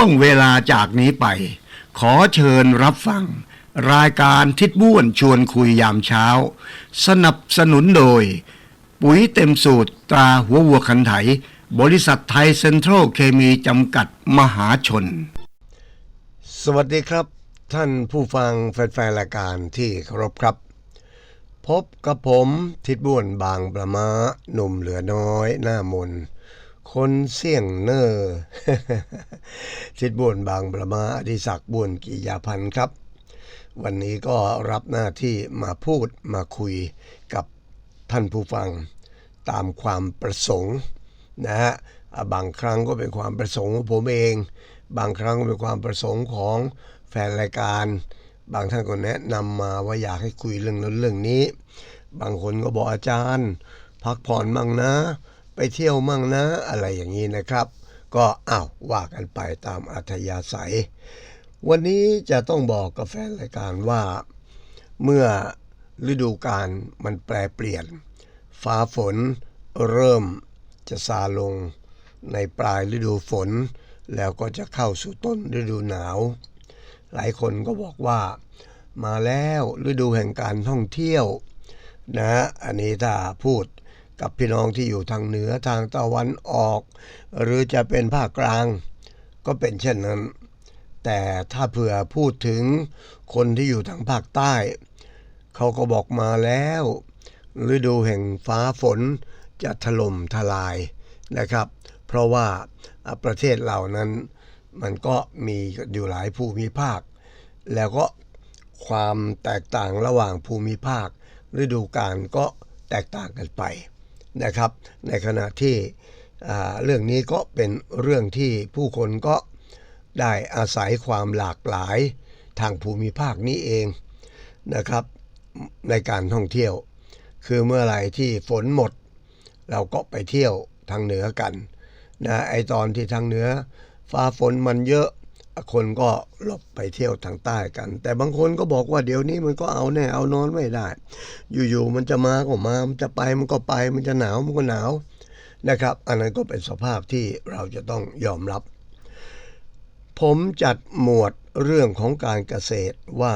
ช่วงเวลาจากนี้ไป ขอเชิญรับฟัง รายการทิศบ้วนชวนคุยยามเช้า สนับสนุนโดย ปุ๋ยเต็มสูตรตราหัววัวขันไถ บริษัทไทยเซ็นทรัลเคมีจำกัดมหาชน สวัสดีครับ ท่านผู้ฟังแฟนๆรายการที่เคารพครับ พบกับผมทิดบ้วนบางประมาหนุ่มเหลือน้อยหน้ามน คนเสี่ยงเนอร์ทิดบ้วนบางประมาอดิศักดิ์บ้วนกิยาพันธ์ครับ วันนี้ก็รับหน้าที่มาพูดมาคุยกับท่านผู้ฟังตามความประสงค์นะฮะบางครั้งก็เป็นความประสงค์ของผมเอง บางครั้งก็เป็นความประสงค์ของแฟนรายการ บางท่านก็แนะนำมาว่าอยากให้คุยเรื่องนั้นเรื่องนี้ บางคนก็บอกอาจารย์ พักผ่อนมั่งนะ ไปเที่ยวมั่งนะอะไรอย่างนี้นะครับ ก็อ้าวว่ากันไปตามอัธยาศัย วันนี้จะต้องบอกกับแฟนรายการว่า เมื่อฤดูกาลมันแปรเปลี่ยน ฟ้าฝนเริ่มจะซาลงในปลายฤดูฝน แล้วก็จะเข้าสู่ต้นฤดูหนาว หลายคนก็บอกว่า มาแล้วฤดูแห่งการท่องเที่ยวนะอันนี้ถ้าพูด กับพี่น้องที่อยู่ทางเหนือทางตะวันออก หรือจะเป็นภาคกลาง ก็เป็นเช่นนั้น แต่ถ้าเผื่อพูดถึงคนที่อยู่ทางภาคใต้ เขาก็บอกมาแล้วฤดูแห่งฟ้าฝนจะถล่มทลายนะครับ เพราะว่าประเทศเหล่านั้นมันก็มีอยู่หลายภูมิภาค แล้วก็ความแตกต่างระหว่างภูมิภาคฤดูกาลก็แตกต่างกันไป นะครับ ในขณะที่เรื่องนี้ก็เป็นเรื่องที่ผู้คนก็ได้อาศัยความหลากหลายทางภูมิภาคนี้เองนะครับ ในการท่องเที่ยว คือเมื่อไหร่ที่ฝนหมด เราก็ไปเที่ยวทางเหนือกันนะไอตอนที่ทางเหนือ ฟ้าฝนมันเยอะ คนก็หลบไปเที่ยวทางใต้กัน แต่บางคนก็บอกว่าเดี๋ยวนี้มันก็เอาแน่เอานอนไม่ได้ อยู่ๆมันจะมาก็มา มันจะไปมันก็ไป มันจะหนาวมันก็หนาวนะครับ อันนั้นก็เป็นสภาพที่เราจะต้องยอมรับ ผมจัดหมวดเรื่องของการเกษตรว่า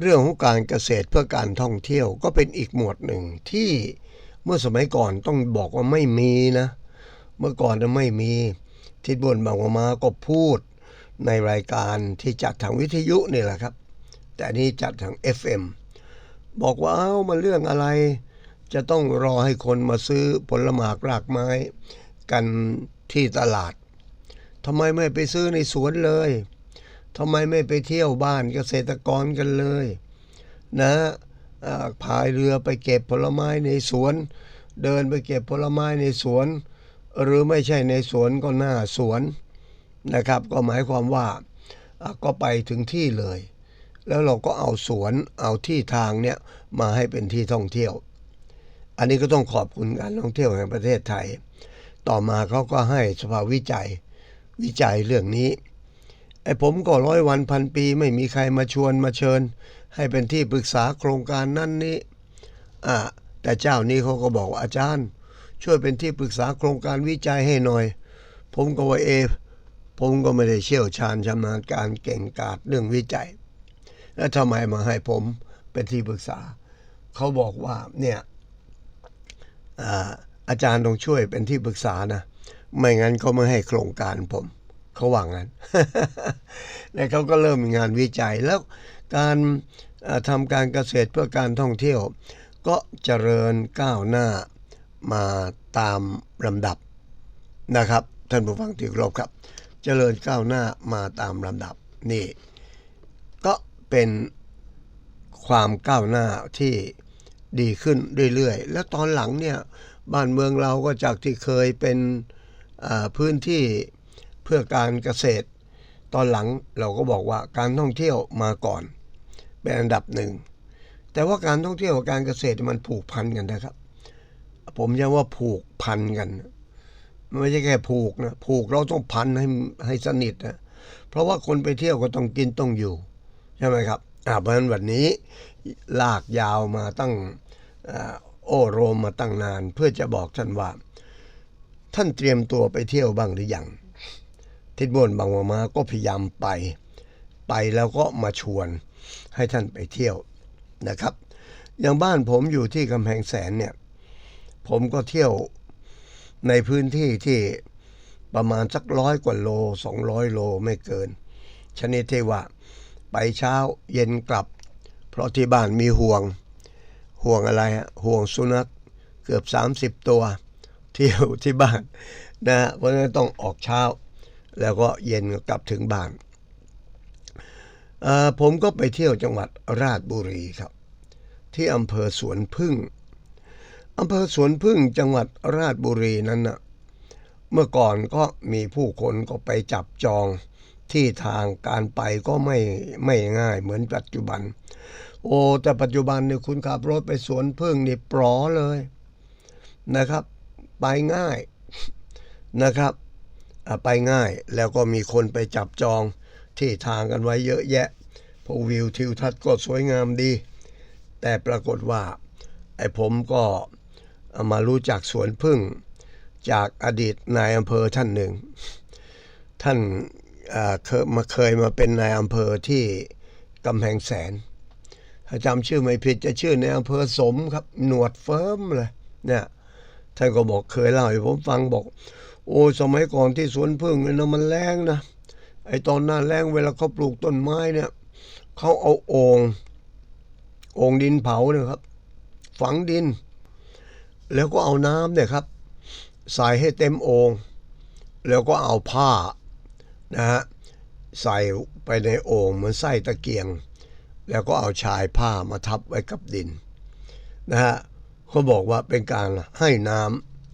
เรื่องของการเกษตรเพื่อการท่องเที่ยวก็เป็นอีกหมวดหนึ่งที่เมื่อสมัยก่อนต้องบอกว่าไม่มีนะ เมื่อก่อนจะไม่มี ทิศบนบางประมาก็พูดในรายการที่จัดทางวิทยุนี่แหละครับ แต่นี้จัดทาง FM บอกว่าเอ้ามันเรื่องอะไร จะต้องรอให้คนมาซื้อผลหมากรากไม้ กันที่ตลาดทำไมไม่ไปซื้อในสวนเลยทำไมไม่ไปเที่ยวบ้านเกษตรกรกันเลย นะอ่าพายเรือไปเก็บผลไม้ในสวน เดินไปเก็บผลไม้ในสวน หรือไม่ใช่ในสวนก็หน้าสวนนะครับ ก็หมายความว่าก็ไปถึงที่เลย แล้วเราก็เอาสวนเอาที่ทางเนี่ยมาให้เป็นที่ท่องเที่ยว อันนี้ก็ต้องขอบคุณการท่องเที่ยวแห่งประเทศไทย ต่อมาเขาก็ให้สภาวิจัยวิจัยเรื่องนี้ไอ้ผมก็ร้อยวันพันปีไม่มีใครมาชวนมาเชิญ ให้เป็นที่ปรึกษาโครงการนั่นนี้อ่าแต่เจ้านี้เขาก็บอกว่าอาจารย์ ช่วยเป็นที่ปรึกษาโครงการวิจัยให้หน่อย ผมก็ว่าเอผมก็ไม่ได้เชี่ยวชาญชำนาญการเก่งกาจเรื่องวิจัย แล้วทำไมมาให้ผมเป็นที่ปรึกษา เขาบอกว่าเนี่ยอาอาจารย์ต้องช่วยเป็นที่ปรึกษานะ ไม่งั้นเขาไม่ให้โครงการผมเขาว่างั้นแล้วเขาก็เริ่มงานวิจัยแล้วการทำการเกษตรเพื่อการท่องเที่ยว ก็เจริญก้าวหน้า มาตามลำดับนะครับ ท่านผู้ฟังที่เคารพครับ เจริญก้าวหน้ามาตามลำดับนี่ ก็เป็นความก้าวหน้าที่ดีขึ้นเรื่อยๆ แล้วตอนหลังเนี่ยบ้านเมืองเราก็จากที่เคยเป็นพื้นที่เพื่อการเกษตร ตอนหลังเราก็บอกว่าการท่องเที่ยวมาก่อน เป็นอันดับหนึ่งแต่ว่าการท่องเที่ยวกับการเกษตรมันผูกพันกันนะครับ ผมย้ำว่าผูกพันกันไม่ใช่แค่ผูกนะผูกเราต้องพันให้ให้สนิทนะเพราะว่าคนไปเที่ยวก็ต้องกินต้องอยู่ ใช่ไหมครับอ่าเพราะฉะนั้นวันนี้ลากยาวมาตั้งอโอโรมมาตั้งนาน เพื่อจะบอกท่านว่า ท่านเตรียมตัวไปเที่ยวบ้างหรือยังทิดบนบางมมาก็พยายามไป ไปแล้วก็มาชวนให้ท่านไปเที่ยวนะครับ อย่างบ้านผมอยู่ที่กำแพงแสนเนี่ย ผมก็เที่ยวในพื้นที่ที่ประมาณสักร้อยกว่าโลสองร้อยโลไม่เกิน ชนิดที่ว่า ไปเช้าเย็นกลับ เพราะที่บ้านมีห่วง ห่วงอะไรฮะห่วงสุนัขเกือบ 30 ตัว เที่ยวที่บ้านนะเพราะฉะนั้นต้องออกเช้า แล้วก็เย็นกลับถึงบ้าน ผมก็ไปเที่ยวจังหวัดราชบุรีครับ ที่อำเภอสวนพึ่ง อำเภอสวนพึ่งจังหวัดราชบุรีนั้นนะเมื่อก่อนก็มีผู้คนก็ไปจับจองที่ทางการไปก็ไม่ไม่ง่ายเหมือนปัจจุบัน โอ้แต่ปัจจุบันเนี่ยคุณขับรถไปสวนพึ่งนี่ปลอเลยนะครับ ไปง่ายนะครับไปง่ายแล้วก็มีคนไปจับจองที่ทางกันไว้เยอะแยะพราวิวทิวทัศน์ก็สวยงามดี แต่ปรากฏว่าไอ้ผมก็ มารู้จักสวนพึ่งจากอดีตนายอำเภอท่านหนึ่ง ท่านเออเคยมาเคยมาเป็นนายอำเภอที่กำแพงแสนถ้าจำชื่อไม่ผิดจะชื่อในอำเภอสมครับ หนวดเฟิร์มเลยเนี่ยท่านก็บอกเคยเล่าให้ผมฟังบอก โอ้สมัยก่อนที่สวนพึ่งเนี่ยนะมันแรงนะไอตอนหน้าแรงเวลาเขาปลูกต้นไม้เนี่ยเขาเอาโอ่งโอ่งดินเผาเนี่ยครับ ฝังดิน แล้วก็เอาน้ำเนี่ยครับ ใส่ให้เต็มโอ่งแล้วก็เอาผ้านะฮะใส่ไปในโอ่งเหมือนไส้ตะเกียง แล้วก็เอาชายผ้ามาทับไว้กับดินนะฮะเขาบอกว่าเป็นการให้น้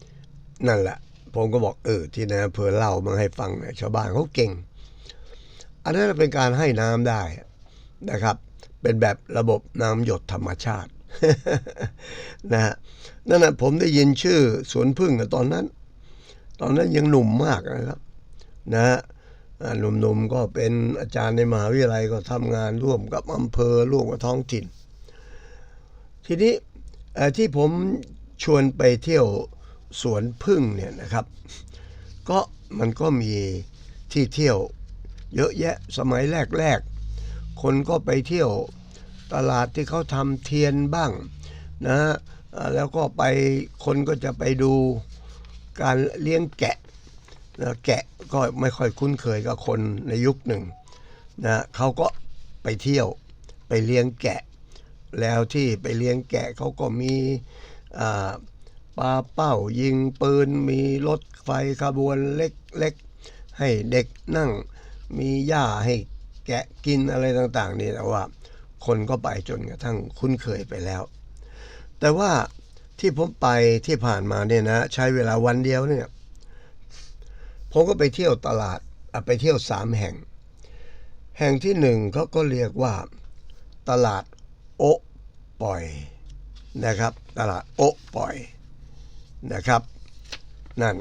ำนั่นแหละ ผมก็บอกเออที่นายอำเภอเล่ามาให้ฟังเนี่ยชาวบ้านเขาเก่ง อันนั้นเป็นการให้น้ำได้นะครับ เป็นแบบระบบน้ำหยดธรรมชาติ นะฮะนั่นนะผมได้ยินชื่อสวนพึ่งอะตอนนั้น ตอนนั้นยังหนุ่มมากนะครับนะฮะหนุ่มๆก็เป็นอาจารย์ในมหาวิทยาลัยก็ทำงานร่วมกับอำเภอร่วมกับท้องถิ่น ทีนี้ที่ผมชวนไปเที่ยวสวนพึ่งเนี่ยนะครับ ก็มันก็มีที่เที่ยวเยอะแยะสมัยแรกๆ คนก็ไปเที่ยว ตลาดที่เขาทำเทียนบ้างนะฮะแล้วก็ไปคนก็จะไปดูการเลี้ยงแกะนะแกะก็ไม่ค่อยคุ้นเคยกับคนในยุคหนึ่งนะเขาก็ไปเที่ยวไปเลี้ยงแกะ แล้วที่ไปเลี้ยงแกะเขาก็มีปลาเป้ายิงปืนมีรถไฟขบวนเล็กๆให้เด็กนั่งมีหญ้าให้แกะกินอะไรต่างๆนี่แต่ว่า คนก็ไปจนกระทั่งคุ้นเคยไปแล้ว แต่ว่าที่ผมไปที่ผ่านมาเนี่ยนะใช้เวลาวันเดียวเนี่ยผมก็ไปเที่ยวตลาดไปเที่ยวสามแห่ง แห่งที่หนึ่งเขาก็เรียกว่า ตลาดโอปล่อยนะครับ ตลาดโอปล่อยนะครับ นั่น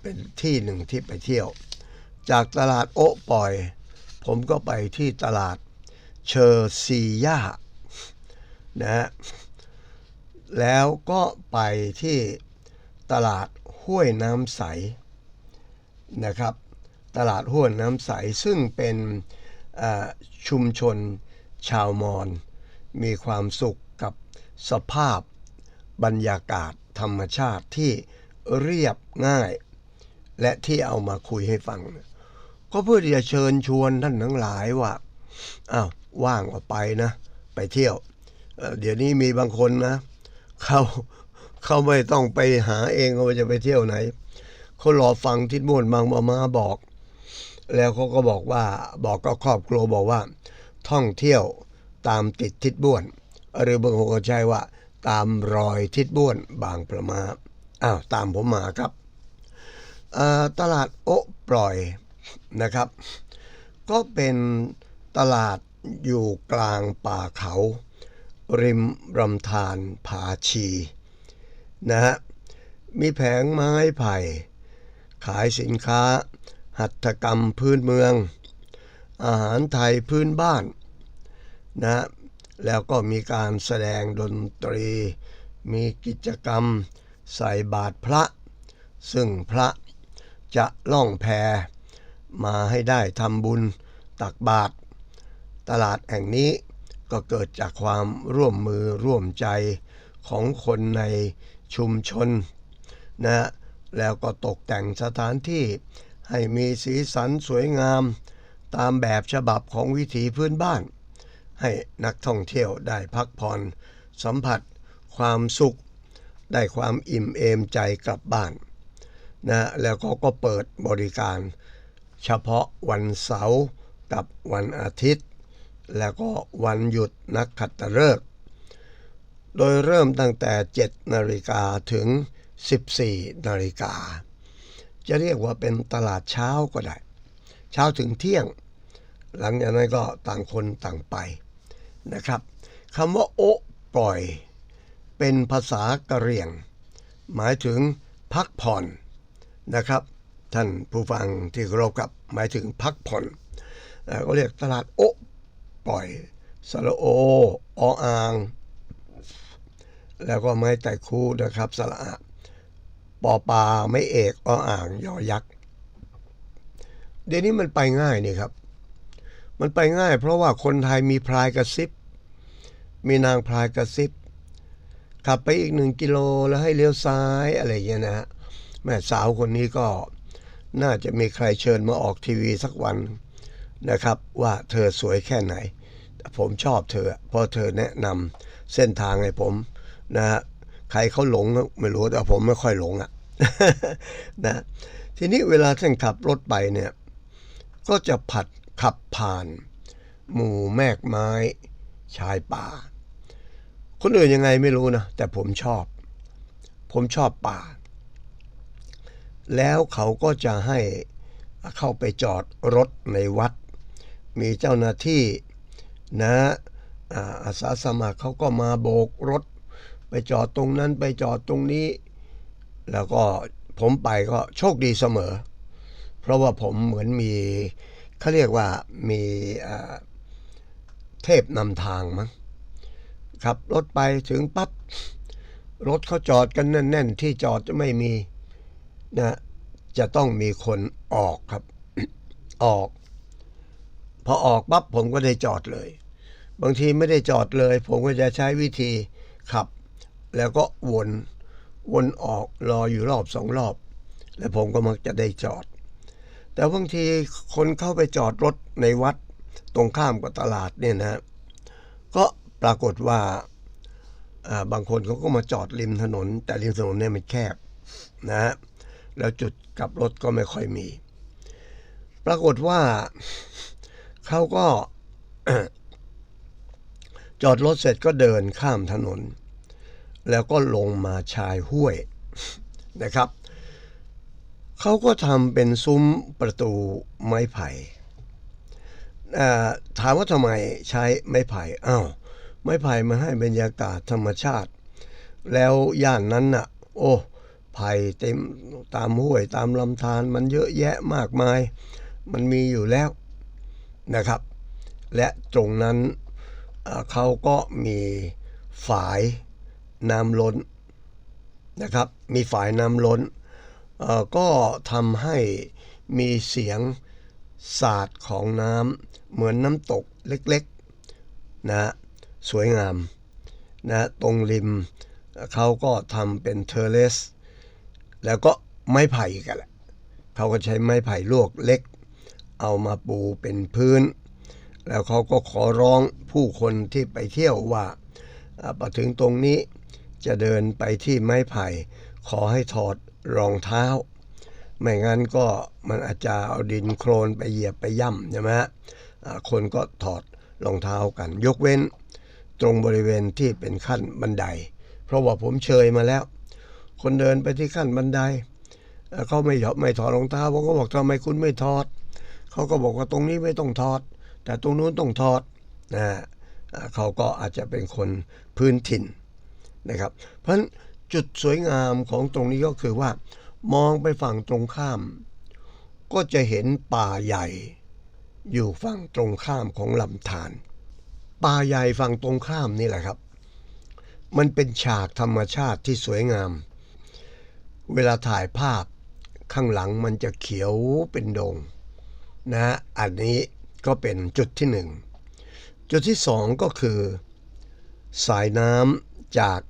เป็นที่หนึ่งที่ไปเที่ยว จากตลาดโอปล่อย ผมก็ไปที่ตลาด เชอร์ซียานะฮะแล้วก็ไปที่ตลาดห้วยน้ำใสนะครับ ตลาดห้วยน้ำใสซึ่งเป็นชุมชนชาวมอญมีความสุขกับสภาพบรรยากาศธรรมชาติที่เรียบง่าย และที่เอามาคุยให้ฟัง ก็เพื่อที่จะเชิญชวนท่านทั้งหลายว่าอ้าว ว่างก็ไปนะ ไปเที่ยว เดี๋ยวนี้มีบางคนนะเขาเขาไม่ต้องไปหาเองว่าจะไปเที่ยวไหนเขารอฟังทิศมุ่นบางมามาบอก แล้วเขาก็บอกว่าบอกกับครอบครัวบอกว่า ท่องเที่ยวตามติดทิศบ้วน หรือบางคนก็ใช้ว่า ตามรอยทิศบ้วนบางประมาอ้าวตามผมมาครับตลาดโอะปล่อยนะครับ ก็เป็นตลาด อยู่กลางป่าเขา ริมลำธารผาชีนะฮะมีแผงไม้ไผ่ ขายสินค้า หัตถกรรมพื้นเมือง อาหารไทยพื้นบ้านนะแล้วก็มีการแสดงดนตรี มีกิจกรรมใส่บาตรพระ ซึ่งพระจะล่องแพมาให้ได้ทำบุญตักบาตร ตลาดแห่งนี้ก็เกิดจากความร่วมมือร่วมใจของคนในชุมชนนะแล้วก็ตกแต่งสถานที่ให้มีสีสันสวยงาม ตามแบบฉบับของวิถีพื้นบ้าน ให้นักท่องเที่ยวได้พักผ่อน สัมผัส ความสุข ได้ความอิ่มเอมใจกลับบ้านนะแล้วเขาก็เปิดบริการ เฉพาะวันเสาร์กับวันอาทิตย์ แล้วก็วันหยุดนักขัตฤกษ์โดยเริ่มตั้งแต่ 7 นาฬิกาถึง 14 นาฬิกา จะเรียกว่าเป็นตลาดเช้าก็ได้ เช้าถึงเที่ยง หลังจากนั้นก็ต่างคนต่างไปนะครับคำว่าโอะปล่อย เป็นภาษากะเหรี่ยง หมายถึงพักผ่อนนะครับ ท่านผู้ฟังที่เคารพครับหมายถึงพักผ่อนเอ่อก็เรียกตลาดโอะ ปล่อยสระโอออ่าง แล้วก็ไม้ไต่คูนะครับสระอะปอปลาไม่เอกออ่างยอยักษ์เดี๋ยวนี้มันไปง่ายนี่ครับ มันไปง่าย เพราะว่าคนไทยมีพลายกระซิบ มีนางพลายกระซิบ ขับไปอีกหนึ่งกิโลแล้วให้เลี้ยวซ้ายอะไรอย่างเงี้ยนะฮะแม่สาวคนนี้ก็น่าจะมีใครเชิญมาออกทีวีสักวัน นะครับว่าเธอสวยแค่ไหน ผมชอบเธอเพราะเธอแนะนำเส้นทางให้ผมนะฮะใครเขาหลงไม่รู้แต่ผมไม่ค่อยหลงอะ่ะนะทีนี้เวลาท่านขับรถไปเนี่ยก็จะผัดขับผ่าน หมู่แมกไม้ชายป่า คนอื่นยังไงไม่รู้นะ แต่ผมชอบ ผมชอบป่า แล้วเขาก็จะให้เข้าไปจอดรถในวัด มีเจ้าหน้าที่นะอาสาสมัครเขาก็มาโบกรถ ไปจอดตรงนั้นไปจอดตรงนี้ แล้วก็ผมไปก็โชคดีเสมอ เพราะว่าผมเหมือนมีเขาเรียกว่ามีเทพนำทางมั้งขับรถไปถึงปั๊บรถเขาจอดกันแน่น ๆ ที่จอดจะไม่มีนะจะต้องมีคนออกครับ ออก พอออกปั๊บผมก็ได้จอดเลย บางทีไม่ได้จอดเลย ผมก็จะใช้วิธีขับ แล้วก็วนวนออกรออยู่รอบสองรอบ แล้วผมก็มักจะได้จอด แต่บางทีคนเข้าไปจอดรถในวัดตรงข้ามกับตลาดเนี่ยนะ ก็ปรากฏว่าบางคนเขาก็มาจอดริมถนน แต่ริมถนนเนี่ยมันแคบนะฮะแล้วจุดกลับรถก็ไม่ค่อยมี ปรากฏว่า เขาก็จอดรถเสร็จก็เดินข้ามถนน แล้วก็ลงมาชายห้วยนะครับ เขาก็ทำเป็นซุ้มประตูไม้ไผ่ถามว่าทำไมใช้ไม้ไผ่อ้าวไม้ไผ่มันให้บรรยากาศธรรมชาติ แล้วย่านนั้นน่ะ โอ้ไผ่เต็มตามห้วยตามลำธารมันเยอะแยะมากมาย มันมีอยู่แล้ว นะครับ และตรงนั้นเขาก็มีฝายน้ำล้นนะครับ มีฝายน้ำล้น ก็ทำให้มีเสียงสาดของน้ำเหมือนน้ำตกเล็กๆนะสวยงามนะตรงริมเขาก็ทำเป็นเทอร์เลส แล้วก็ไม้ไผ่กันแหละเขาก็ใช้ไม้ไผ่ลวกเล็ก เอามาปูเป็นพื้น แล้วเขาก็ขอร้องผู้คนที่ไปเที่ยวว่าพอถึงตรงนี้จะเดินไปที่ไม้ไผ่ ขอให้ถอดรองเท้า ไม่งั้นก็มันอาจจะเอาดินโคลนไปเหยียบไปย่ำใช่ไหมฮะคนก็ถอดรองเท้ากัน ยกเว้นตรงบริเวณที่เป็นขั้นบันได เพราะว่าผมเชยมาแล้ว คนเดินไปที่ขั้นบันไดเขาไม่ยอมไม่ถอดรองเท้าผมก็บอกทำไมคุณไม่ถอด เขาก็บอกว่าตรงนี้ไม่ต้องถอด แต่ตรงนู้นต้องถอดนะเขาก็อาจจะเป็นคนพื้นถิ่นนะครับ เพราะฉะนั้นจุดสวยงามของตรงนี้ก็คือว่า มองไปฝั่งตรงข้าม ก็จะเห็นป่าใหญ่ อยู่ฝั่งตรงข้ามของลำธารป่าใหญ่ฝั่งตรงข้ามนี่แหละครับ มันเป็นฉากธรรมชาติที่สวยงาม เวลาถ่ายภาพข้างหลังมันจะเขียวเป็นโดง นะ อันนี้ก็เป็นจุดที่หนึ่งจุดที่สองก็คือ สายน้ำจาก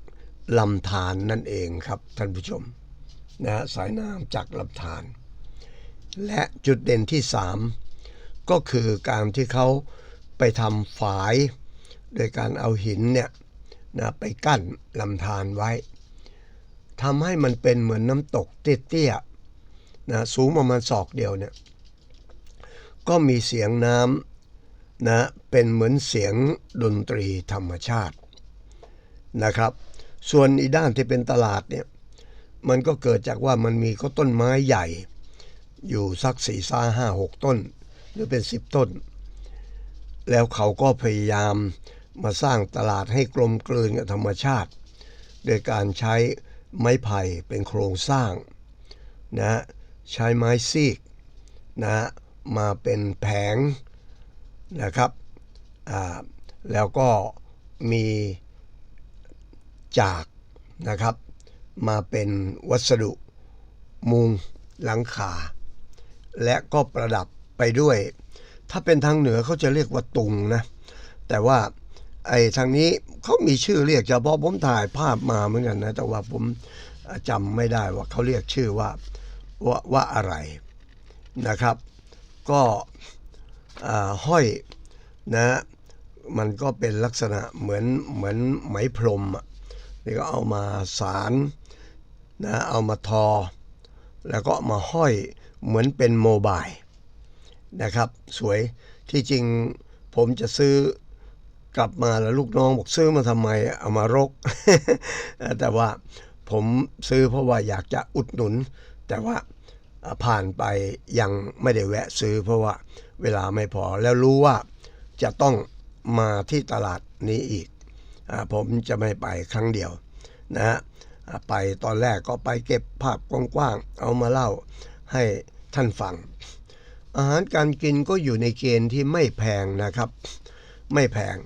ลำธารนั่นเองครับท่านผู้ชมนะฮะสายน้ำจากลำธารและจุดเด่นที่สามก็คือการที่เขาไปทำฝาย โดยการเอาหินเนี่ยนะไปกั้นลำธารไว้ทำให้มันเป็นเหมือนน้ำตกเตี้ยๆนะสูงประมาณศอกเดียวเนี่ย ก็มีเสียงน้ำนะเป็นเหมือนเสียงดนตรีธรรมชาตินะครับ ส่วนอีด้านที่เป็นตลาดเนี่ยมันก็เกิดจากว่ามันมีก็ต้นไม้ใหญ่ อยู่สักสี่ซ่าห้าหกต้น หรือเป็นสิบต้น แล้วเขาก็พยายามมาสร้างตลาดให้กลมกลืนกับธรรมชาติ โดยการใช้ไม้ไผ่เป็นโครงสร้างนะใช้ไม้ซีกนะ มาเป็นแผงนะครับแล้วก็มีจากนะครับ มาเป็นวัสดุ มุงหลังคา และก็ประดับไปด้วย ถ้าเป็นทางเหนือเขาจะเรียกว่าตุงนะ แต่ว่าไอ้ทางนี้เขามีชื่อเรียกเฉพาะผมถ่ายภาพมาเหมือนกันนะ แต่ว่าผมจำไม่ได้ว่าเขาเรียกชื่อว่าว่าว่าอะไรนะครับ ก็ห้อยนะมันก็เป็นลักษณะเหมือนเหมือนไหมพรมอะนี่ก็เอามาสารนะเอามาทอ แล้วก็มาห้อยเหมือนเป็นโมบายนะครับ สวยที่จริงผมจะซื้อกลับมาแล้วลูกน้องบอกซื้อมาทำไมเอามารก แต่ว่าผมซื้อเพราะว่าอยากจะอุดหนุน แต่ว่า ผ่านไปยังไม่ได้แวะซื้อเพราะว่าเวลาไม่พอแล้วรู้ว่าจะต้องมาที่ตลาดนี้อีกอผมจะไม่ไปครั้งเดียวนะฮะไปตอนแรกก็ไปเก็บภาพกว้างๆเอามาเล่าให้ท่านฟัง อาหารการกินก็อยู่ในเกณฑ์ที่ไม่แพงนะครับ ไม่แพง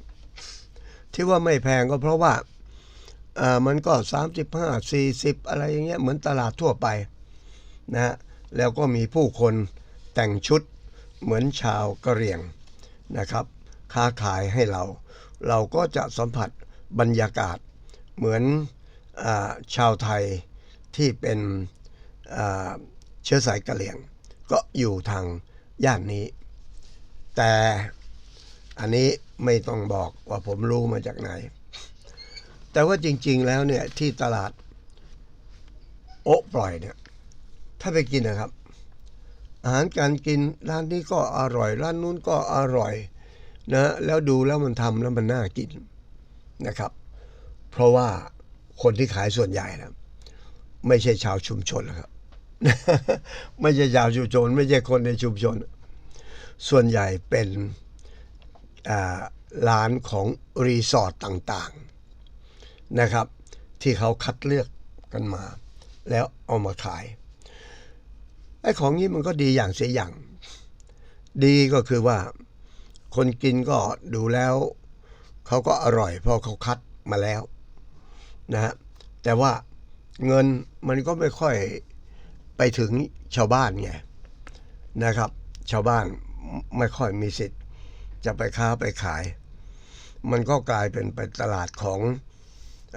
ที่ว่าไม่แพงก็เพราะว่าอ่ามันก็ 35 40 อะไรอย่างเงี้ยเหมือนตลาดทั่วไปนะฮะ แล้วก็มีผู้คนแต่งชุดเหมือนชาวกะเหรี่ยงนะครับ ค้าขายให้เรา เราก็จะสัมผัสบรรยากาศเหมือนอชาวไทยที่เป็นเชื้อสายกะเหรี่ยง ก็อยู่ทางย่านนี้ แต่อันนี้ไม่ต้องบอกว่าผมรู้มาจากไหน แต่ว่าจริง ๆ แล้วเนี่ยที่ตลาดโอะปล่อยเนี่ย ถ้าไปกินนะครับ อาหารการกินร้านนี้ก็อร่อย ร้านนู้นก็อร่อยนะแล้วดูแล้วมันทำแล้วมันน่ากินนะครับ เพราะว่าคนที่ขายส่วนใหญ่นะไม่ใช่ชาวชุมชนหรอกครับ ไม่ใช่ชาวชุมชน ไม่ใช่คนในชุมชน ส่วนใหญ่เป็นร้านของรีสอร์ทต่างๆนะครับ ที่เขาคัดเลือกกันมา แล้วเอามาขาย อ้ของนี้มันก็ดีอย่างเสียอย่าง ดีก็คือว่า คนกินก็ดูแล้วเขาก็อร่อยเพราะเขาคัดมาแล้วนะฮะแต่ว่าเงินมันก็ไม่ค่อยไปถึงชาวบ้านไงนะครับ ชาวบ้านไม่ค่อยมีสิทธิ์ จะไปค้าไปขาย มันก็กลายเป็นไปตลาดของ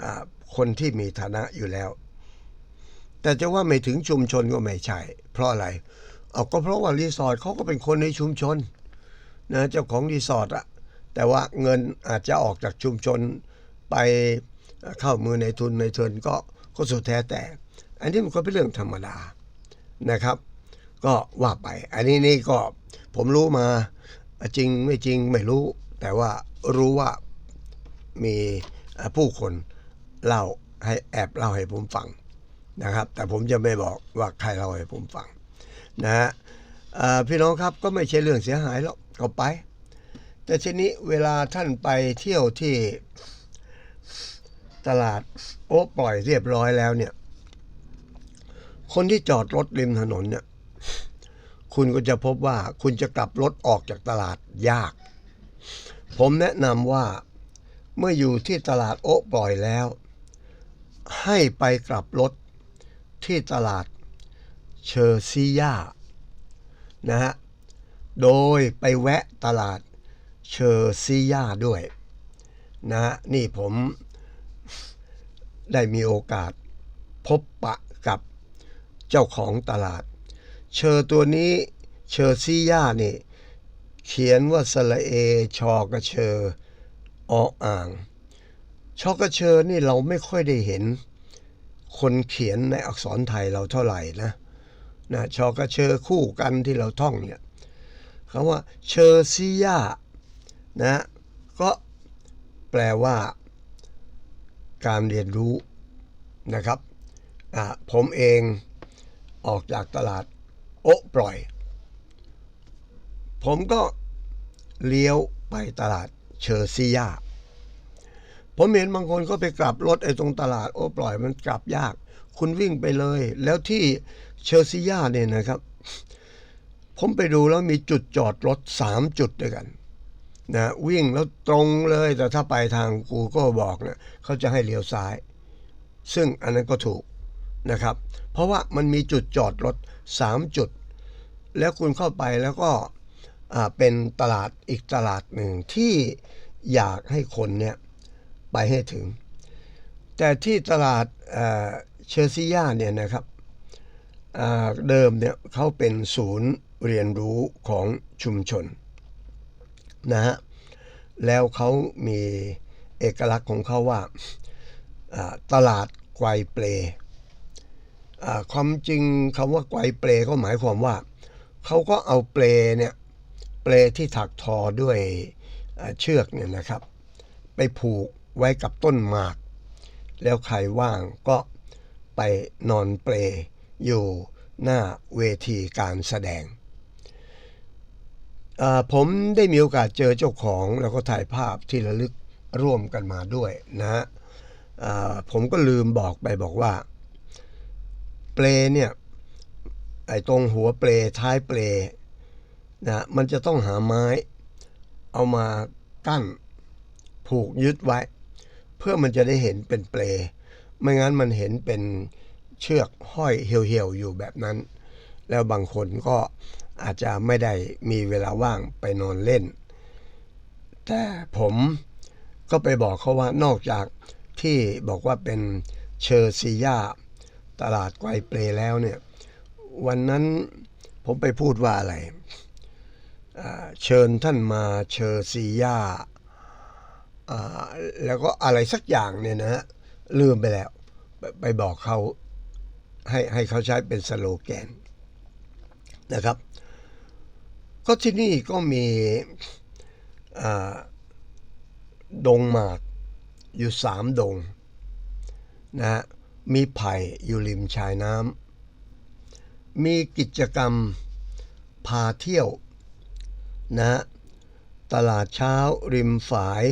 อคนที่มีฐานะอยู่แล้ว แต่จะว่าไม่ถึงชุมชนก็ไม่ใช่ เพราะอะไรเอาก็เพราะว่ารีสอร์ทเขาก็เป็นคนในชุมชนนะเจ้าของรีสอร์ทอะแต่ว่าเงินอาจจะออกจากชุมชนไปเข้ามือในทุนในทุนก็ก็สุดแท้แต่ อันนี้มันก็เป็นเรื่องธรรมดานะครับ ก็ว่าไป อันนี้นี่ก็ผมรู้มาจริงไม่จริงไม่รู้ แต่ว่ารู้ว่ามีผู้คนเล่าให้แอบเล่าให้ผมฟัง นะครับ แต่ผมจะไม่บอกว่าใครเล่าให้ผมฟังนะฮะพี่น้องครับก็ไม่ใช่เรื่องเสียหายหรอกก็ไป แต่ทีนี้เวลาท่านไปเที่ยวที่ตลาดโอ้ปล่อยเรียบร้อยแล้วเนี่ย คนที่จอดรถริมถนนเนี่ย คุณก็จะพบว่าคุณจะกลับรถออกจากตลาดยาก ผมแนะนำว่าเมื่ออยู่ที่ตลาดโอ๊ะปล่อยแล้ว ให้ไปกลับรถ ที่ตลาดเชอร์ซียานะฮะ โดยไปแวะตลาดเชอร์ซียาด้วยนะฮะ นี่ผมได้มีโอกาสพบปะกับเจ้าของตลาด เชอร์ตัวนี้เชอร์ซียานี่ เขียนว่าสระเอชอกระเชอออ่าง ชอกระเชอนี่เราไม่ค่อยได้เห็น คนเขียนในอักษรไทยเราเท่าไหร่นะนะชอกระเชอคู่กันที่เราท่องเนี่ยคำว่าเชอร์ซียานะก็แปลว่า การเรียนรู้นะครับผมเองออกจากตลาด โอะปล่อย ผมก็เลี้ยวไปตลาดเชอร์ซียา ผมเห็นบางคนก็ไปกลับรถไอ้ตรงตลาดโอ้ปล่อยมันกลับยาก คุณวิ่งไปเลย แล้วที่เชอร์ซียาเนี่ยนะครับ ผมไปดูแล้วมีจุดจอดรถสามจุดด้วยกันนะวิ่งแล้วตรงเลยแต่ถ้าไปทางกูก็บอกเนี่ยเขาจะให้เลี้ยวซ้าย ซึ่งอันนั้นก็ถูกนะครับ เพราะว่ามันมีจุดจอดรถสามจุด แล้วคุณเข้าไปแล้วก็เป็นตลาดอีกตลาดหนึ่งที่อยากให้คนเนี่ย ไปให้ถึง แต่ที่ตลาดเชอร์ซิยาเนี่ยนะครับเดิมเนี่ยเขาเป็นศูนย์เรียนรู้ของชุมชนนะฮะแล้วเขามีเอกลักษณ์ของเขาว่าตลาดไกวเปลความจริงคำว่าไกวเปลก็หมายความว่า เขาก็เอาเปลเนี่ยเปลที่ถักทอด้วยเชือกเนี่ยนะครับ ไปผูก ไว้กับต้นหมาก แล้วใครว่างก็ไปนอนเปลอยู่หน้าเวทีการแสดง ผมได้มีโอกาสเจอเจ้าของแล้วก็ถ่ายภาพที่ระลึกร่วมกันมาด้วยนะฮะผมก็ลืมบอกไปบอกว่า เปลเนี่ยไอ้ตรงหัวเปลท้ายเปลนะมันจะต้องหาไม้ เอามากั้นผูกยึดไว้ เพื่อมันจะได้เห็นเป็นเปล ไม่งั้นมันเห็นเป็นเชือกห้อยเหี่ยวๆอยู่แบบนั้น แล้วบางคนก็อาจจะไม่ได้มีเวลาว่างไปนอนเล่น แต่ผมก็ไปบอกเขาว่านอกจากที่บอกว่าเป็นเชอร์ซียาตลาดไกวเปลแล้วเนี่ย วันนั้นผมไปพูดว่าอะไร เชิญท่านมาเชอร์ซียา แล้วก็อะไรสักอย่างเนี่ยนะฮะลืมไปแล้วไปไปบอกเขาให้ให้เขาใช้เป็นสโลแกนนะครับ ก็ที่นี่ก็มีอ่าดงหมากอยู่สามดงนะฮะมีไผ่อยู่ริมชายน้ำมีกิจกรรมพาเที่ยวนะฮะตลาดเช้าริมฝาย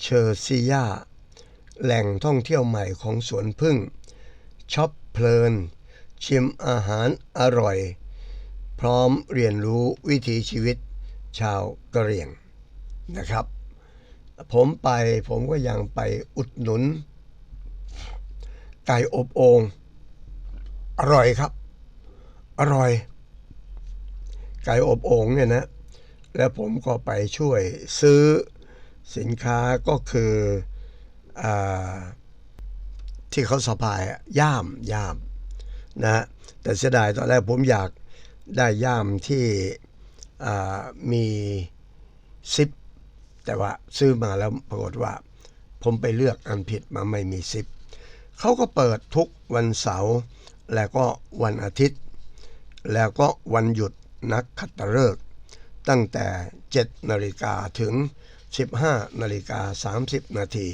เชอร์ซิยาแหล่งท่องเที่ยวใหม่ของสวนพึ่งช็อปเพลิน ชิมอาหารอร่อย พร้อมเรียนรู้วิถีชีวิตชาวกะเหรี่ยงนะครับ ผมไปผมก็ยังไปอุดหนุน ไก่อบโองอร่อยครับ อร่อย ไก่อบโองเนี่ยนะ แล้วผมก็ไปช่วยซื้อ สินค้าก็คืออที่เขาสะพายย่ามย่ามนะฮะแต่เสียดายตอนแรกผมอยากได้ย่ามที่มีซิป แต่ว่าซื้อมาแล้วปรากฏว่า ผมไปเลือกอันผิดมาไม่มีซิปเขาก็เปิดทุกวันเสาร์แล้วก็วันอาทิตย์ แล้วก็วันหยุดนักขัตฤกษ์ตั้งแต่ 7 นาฬิกาถึง 15นาฬิกา30 นาที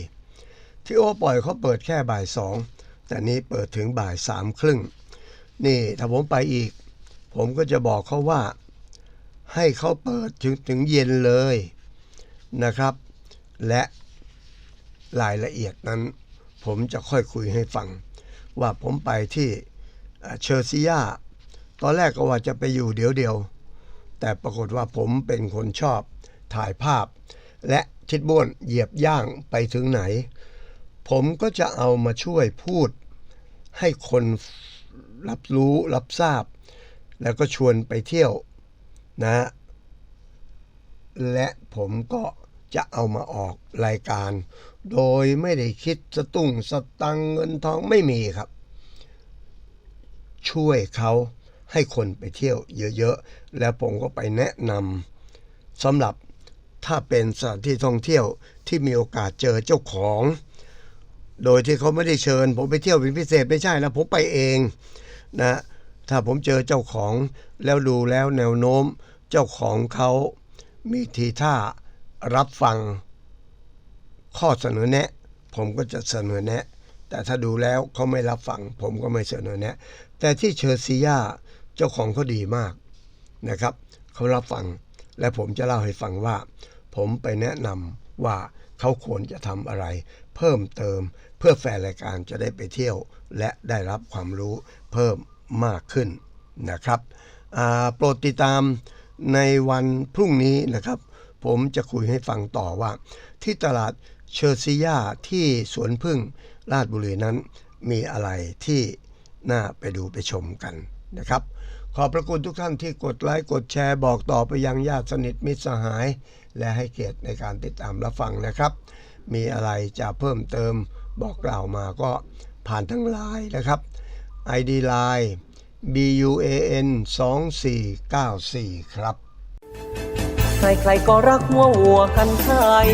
ที่โอปล่อยเขาเปิดแค่บ่ายสองแต่นี้เปิดถึงบ่ายสามครึ่งนี่ถ้าผมไปอีก ผมก็จะบอกเขาว่า ให้เขาเปิดถึงถึงเย็นเลยนะครับ และรายละเอียดนั้น ผมจะค่อยคุยให้ฟัง ว่าผมไปที่เชอร์ซิยาตอนแรกก็ว่าจะไปอยู่เดียวเดียวๆแต่ปรากฏว่าผมเป็นคนชอบถ่ายภาพ และทิดบ้วนเหยียบย่างไปถึงไหน ผมก็จะเอามาช่วยพูด ให้คนรับรู้รับทราบ แล้วก็ชวนไปเที่ยวนะ และผมก็จะเอามาออกรายการ โดยไม่ได้คิดสตุ้งสตังเงินทองไม่มีครับ ช่วยเขาให้คนไปเที่ยวเยอะๆ แล้วผมก็ไปแนะนำสำหรับ ถ้าเป็นสถานที่ท่องเที่ยวที่มีโอกาสเจอเจ้าของ โดยที่เขาไม่ได้เชิญ ผมไปเที่ยวเป็นพิเศษไม่ใช่นะผมไปเองนะถ้าผมเจอเจ้าของแล้วดูแล้วแนวโน้มเจ้าของเขามีทีท่ารับฟัง ข้อเสนอแนะ ผมก็จะเสนอแนะ แต่ถ้าดูแล้วเขาไม่รับฟัง ผมก็ไม่เสนอแนะ แต่ที่เชอร์ซียาเจ้าของเขาดีมากนะครับเขารับฟังและผมจะเล่าให้ฟังว่า ผมไปแนะนำว่าเขาควรจะทำอะไร เพิ่มเติมเพื่อแฟนรายการจะได้ไปเที่ยว และได้รับความรู้เพิ่มมากขึ้นนะครับโปรดติดตามในวันพรุ่งนี้นะครับ ผมจะคุยให้ฟังต่อว่า ที่ตลาดเชอร์ซิยาที่สวนพึ่งราชบุรีนั้นมีอะไรที่น่าไปดูไปชมกันนะครับ ขอบพระคุณทุกท่านที่กดไลค์กดแชร์บอกต่อไปยังญาติสนิทมิตรสหาย และให้เกียรติในการติดตามรับฟังนะครับ มีอะไรจะเพิ่มเติมบอกกล่าวมาก็ผ่านทั้งไลน์นะครับ ID Line BUAN 2494 ครับใครๆก็รักหัววัวกันไทย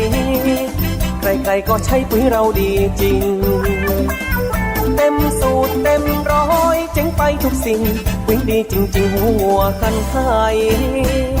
ใครๆก็ใช้ปุ๋ยเราดีจริง เต็มสูตรเต็มร้อยเจ๋งไปทุกสิ่ง ปุ๋ยดีจริงๆหัววัวกันไทย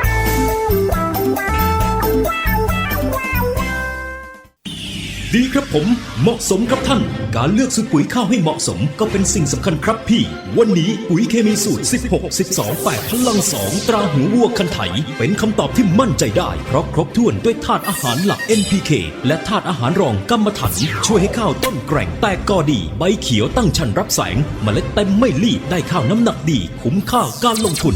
ดีครับผมเหมาะสมครับท่าน การเลือกสูตรปุ๋ยข้าวให้เหมาะสมก็เป็นสิ่งสำคัญครับพี่ วันนี้ปุ๋ยเคมีสูตร 16 12 8พลัง2ตราหูวัวคันไถ เป็นคำตอบที่มั่นใจได้ เพราะครบถ้วนด้วยธาตุอาหารหลัก NPK และธาตุอาหารรองกัมมันถัน ช่วยให้ข้าวต้นแกร่งแตกกอดี ใบเขียวตั้งชันรับแสงเมล็ดเต็มไม่รีบได้ข้าวน้ำหนักดี คุ้มค่าการลงทุน